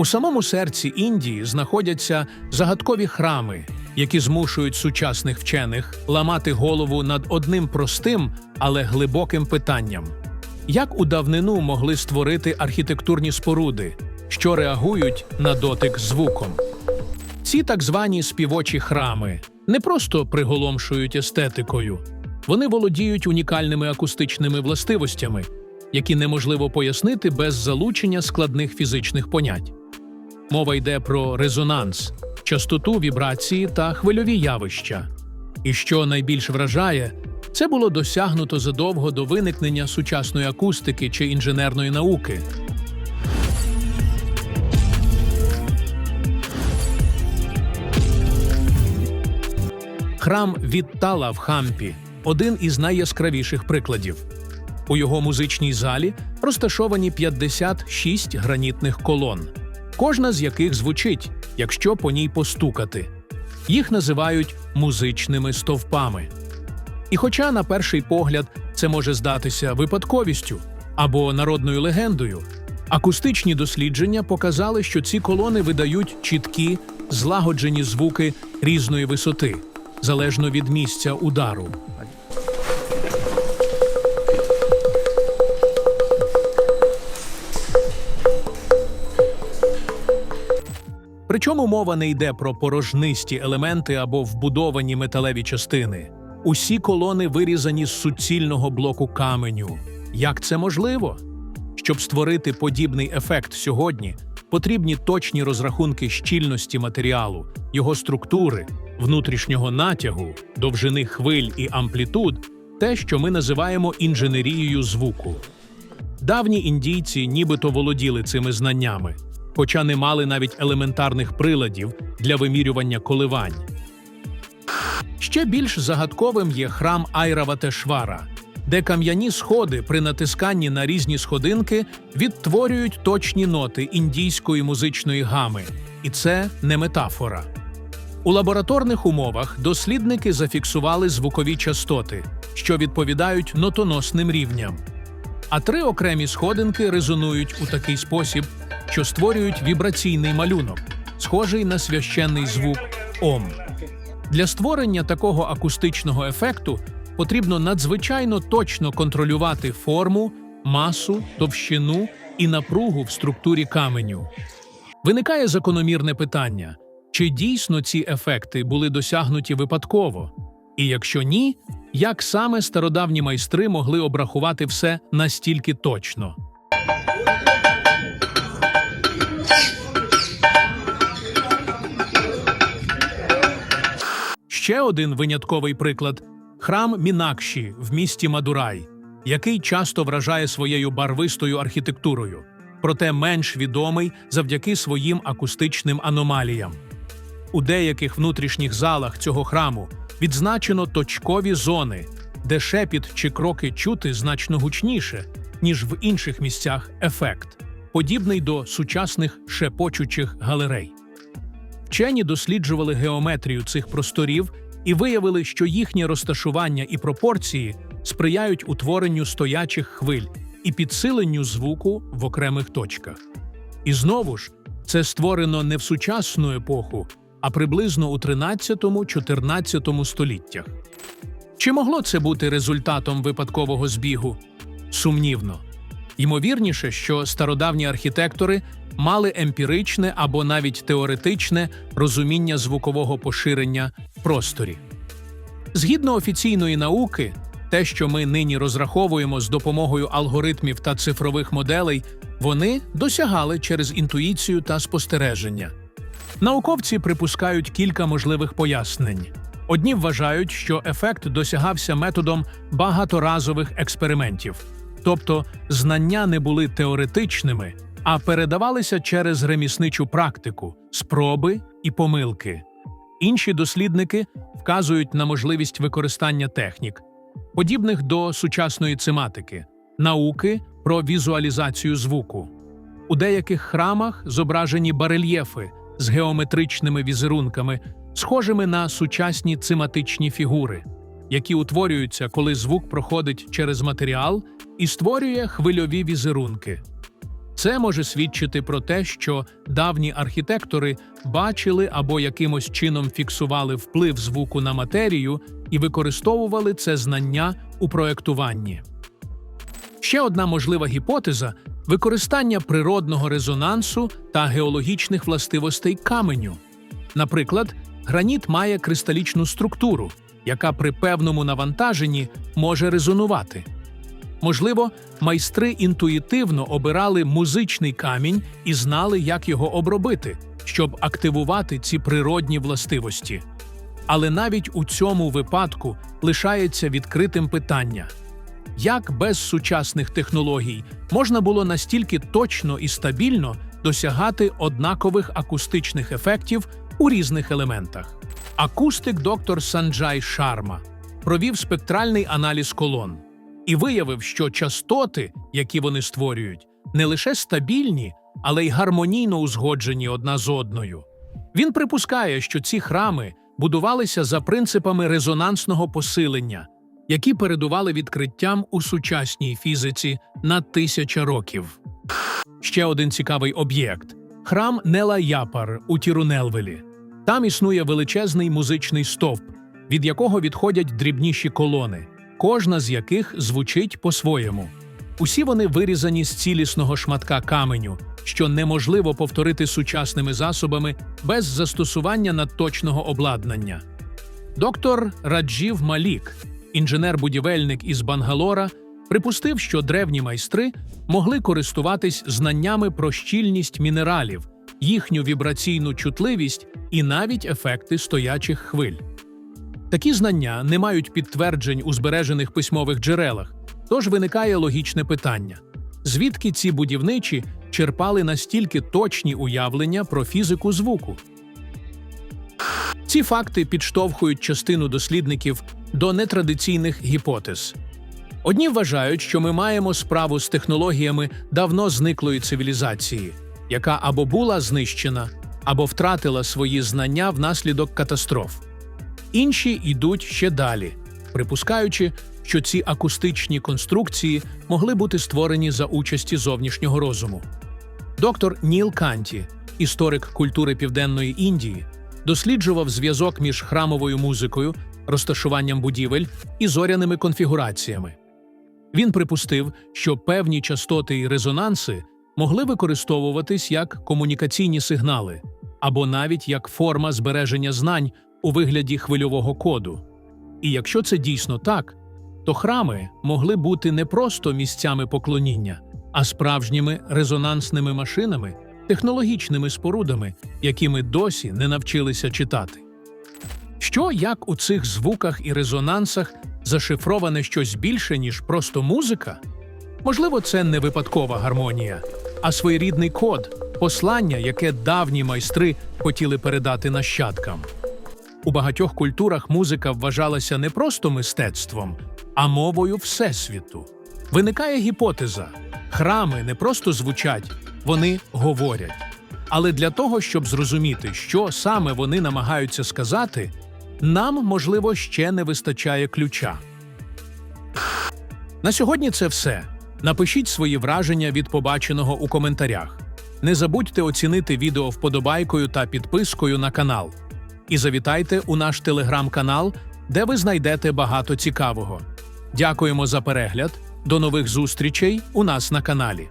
У самому серці Індії знаходяться загадкові храми, які змушують сучасних вчених ламати голову над одним простим, але глибоким питанням: як у давнину могли створити архітектурні споруди, що реагують на дотик звуком? Ці так звані співочі храми не просто приголомшують естетикою, вони володіють унікальними акустичними властивостями, які неможливо пояснити без залучення складних фізичних понять. Мова йде про резонанс, частоту вібрації та хвильові явища. І що найбільш вражає, це було досягнуто задовго до виникнення сучасної акустики чи інженерної науки. Храм Віттала в Хампі один із найяскравіших прикладів. У його музичній залі розташовані 56 гранітних колон, кожна з яких звучить, якщо по ній постукати. Їх називають музичними стовпами. І хоча на перший погляд це може здатися випадковістю або народною легендою, акустичні дослідження показали, що ці колони видають чіткі, злагоджені звуки різної висоти, залежно від місця удару. Причому мова не йде про порожнисті елементи або вбудовані металеві частини. Усі колони вирізані з суцільного блоку каменю. Як це можливо? Щоб створити подібний ефект сьогодні, потрібні точні розрахунки щільності матеріалу, його структури, внутрішнього натягу, довжини хвиль і амплітуд, те, що ми називаємо інженерією звуку. Давні індійці нібито володіли цими знаннями, хоча не мали навіть елементарних приладів для вимірювання коливань. Ще більш загадковим є храм Айраватешвара, де кам'яні сходи при натисканні на різні сходинки відтворюють точні ноти індійської музичної гами, і це не метафора. У лабораторних умовах дослідники зафіксували звукові частоти, що відповідають нотоносним рівням. А три окремі сходинки резонують у такий спосіб, що створюють вібраційний малюнок, схожий на священний звук Ом. Для створення такого акустичного ефекту потрібно надзвичайно точно контролювати форму, масу, товщину і напругу в структурі каменю. Виникає закономірне питання: чи дійсно ці ефекти були досягнуті випадково? І якщо ні, як саме стародавні майстри могли обрахувати все настільки точно? Ще один винятковий приклад храм Мінакші в місті Мадурай, який часто вражає своєю барвистою архітектурою, проте менш відомий завдяки своїм акустичним аномаліям. У деяких внутрішніх залах цього храму відзначено точкові зони, де шепіт чи кроки чути значно гучніше, ніж в інших місцях ефект, подібний до сучасних шепочучих галерей. Вчені досліджували геометрію цих просторів і виявили, що їхнє розташування і пропорції сприяють утворенню стоячих хвиль і підсиленню звуку в окремих точках. І знову ж, це створено не в сучасну епоху, а приблизно у 13-14 століттях. Чи могло це бути результатом випадкового збігу? Сумнівно. Ймовірніше, що стародавні архітектори мали емпіричне або навіть теоретичне розуміння звукового поширення в просторі. Згідно офіційної науки, те, що ми нині розраховуємо з допомогою алгоритмів та цифрових моделей, вони досягали через інтуїцію та спостереження. Науковці припускають кілька можливих пояснень. Одні вважають, що ефект досягався методом багаторазових експериментів, тобто знання не були теоретичними, а передавалися через ремісничу практику, спроби і помилки. Інші дослідники вказують на можливість використання технік, подібних до сучасної циматики, науки про візуалізацію звуку. У деяких храмах зображені барельєфи з геометричними візерунками, схожими на сучасні циматичні фігури, які утворюються, коли звук проходить через матеріал і створює хвильові візерунки. Це може свідчити про те, що давні архітектори бачили або якимось чином фіксували вплив звуку на матерію і використовували це знання у проектуванні. Ще одна можлива гіпотеза використання природного резонансу та геологічних властивостей каменю. Наприклад, граніт має кристалічну структуру, яка при певному навантаженні може резонувати. Можливо, майстри інтуїтивно обирали музичний камінь і знали, як його обробити, щоб активувати ці природні властивості. Але навіть у цьому випадку лишається відкритим питання: як без сучасних технологій можна було настільки точно і стабільно досягати однакових акустичних ефектів у різних елементах? Акустик доктор Санджай Шарма провів спектральний аналіз колон і виявив, що частоти, які вони створюють, не лише стабільні, але й гармонійно узгоджені одна з одною. Він припускає, що ці храми будувалися за принципами резонансного посилення, які передували відкриттям у сучасній фізиці на тисяча років. Ще один цікавий об'єкт храм Нела Япар у Тірунелвелі. Там існує величезний музичний стовп, від якого відходять дрібніші колони, кожна з яких звучить по-своєму. Усі вони вирізані з цілісного шматка каменю, що неможливо повторити сучасними засобами без застосування надточного обладнання. Доктор Раджів Малік, інженер-будівельник із Бангалора, припустив, що древні майстри могли користуватись знаннями про щільність мінералів, їхню вібраційну чутливість і навіть ефекти стоячих хвиль. Такі знання не мають підтверджень у збережених письмових джерелах, тож виникає логічне питання: звідки ці будівничі черпали настільки точні уявлення про фізику звуку? Ці факти підштовхують частину дослідників до нетрадиційних гіпотез. Одні вважають, що ми маємо справу з технологіями давно зниклої цивілізації, яка або була знищена, або втратила свої знання внаслідок катастроф. Інші йдуть ще далі, припускаючи, що ці акустичні конструкції могли бути створені за участі зовнішнього розуму. Доктор Ніл Канті, історик культури Південної Індії, досліджував зв'язок між храмовою музикою, розташуванням будівель і зоряними конфігураціями. Він припустив, що певні частоти і резонанси могли використовуватись як комунікаційні сигнали або навіть як форма збереження знань у вигляді хвильового коду. І якщо це дійсно так, то храми могли бути не просто місцями поклоніння, а справжніми резонансними машинами, технологічними спорудами, які ми досі не навчилися читати. Що як у цих звуках і резонансах зашифроване щось більше, ніж просто музика? Можливо, це не випадкова гармонія, а своєрідний код, послання, яке давні майстри хотіли передати нащадкам. У багатьох культурах музика вважалася не просто мистецтвом, а мовою Всесвіту. Виникає гіпотеза: храми не просто звучать, вони говорять. Але для того, щоб зрозуміти, що саме вони намагаються сказати, нам, можливо, ще не вистачає ключа. На сьогодні це все. Напишіть свої враження від побаченого у коментарях. Не забудьте оцінити відео вподобайкою та підпискою на канал. І завітайте у наш телеграм-канал, де ви знайдете багато цікавого. Дякуємо за перегляд. До нових зустрічей у нас на каналі.